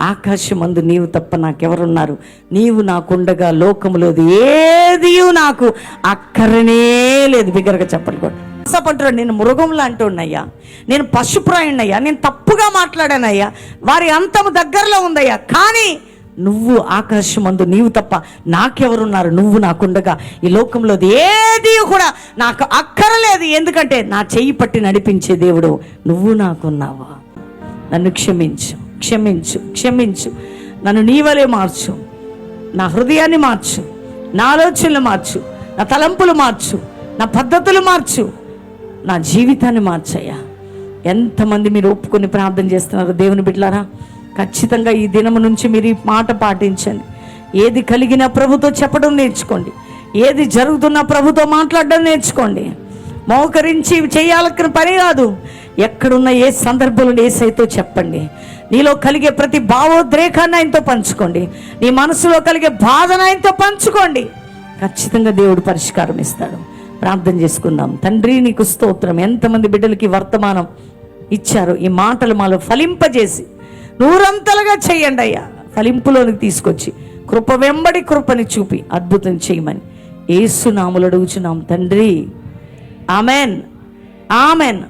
ఆకాశమందు నీవు తప్ప నాకెవరున్నారు? నీవు నాకుండగా లోకములోది ఏది నాకు అక్కరనే లేదు. బిగ్గరగా చెప్పండి కూడా. ఆశపడ్డాడు నేను మృగం లాంటినయ్యా నేను పశుప్రాయుణ్ణయ్యా. నేను తప్పుగా మాట్లాడానయ్యా. వారి అంతము దగ్గరలో ఉందయ్యా. కానీ నువ్వు ఆకాశమందు నీవు తప్ప నాకెవరున్నారు? నువ్వు నాకుండగా ఈ లోకంలో ఏది కూడా నాకు అక్కరలేదు. ఎందుకంటే నా చెయ్యి పట్టి నడిపించే దేవుడు నువ్వు నాకున్నావా? నన్ను క్షమించు. క్షమించు క్షమించు. నన్ను నీవలే మార్చు. నా హృదయాన్ని మార్చు. నా ఆలోచనలు మార్చు. నా తలంపులు మార్చు. నా పద్ధతులు మార్చు. నా జీవితాన్ని మార్చయ్యా. ఎంతమంది మీరు ఒప్పుకొని ప్రార్థన చేస్తున్నారు దేవుని బిడ్డలారా? ఖచ్చితంగా ఈ దినము నుంచి మీరు ఈ మాట పాటించండి. ఏది కలిగినా ప్రభుతో చెప్పడం నేర్చుకోండి. ఏది జరుగుతున్న ప్రభుతో మాట్లాడడం నేర్చుకోండి. మోకరించి చేయాలనుకున్న పని కాదు. ఎక్కడున్న ఏ సందర్భంలో ఏసైతో చెప్పండి. నీలో కలిగే ప్రతి భావోద్రేకాన్ని ఆయనతో పంచుకోండి. నీ మనసులో కలిగే బాధను ఆయనతో పంచుకోండి. ఖచ్చితంగా దేవుడు పరిష్కారం ఇస్తాడు. ప్రార్థన చేసుకుందాం. తండ్రి నీకు స్తోత్రం. ఎంతమంది బిడ్డలకి వర్తమానం ఇచ్చారు ఈ మాటలు మాలో ఫలింపజేసి నూరంతలుగా చేయండి అయ్యా. ఫలింపులోనికి తీసుకొచ్చి కృప వెంబడి కృపని చూపి అద్భుతం చేయమని ఏసునాములు అడుగుచున్నాం. తండ్రి ఆమెన్. ఆమెన్.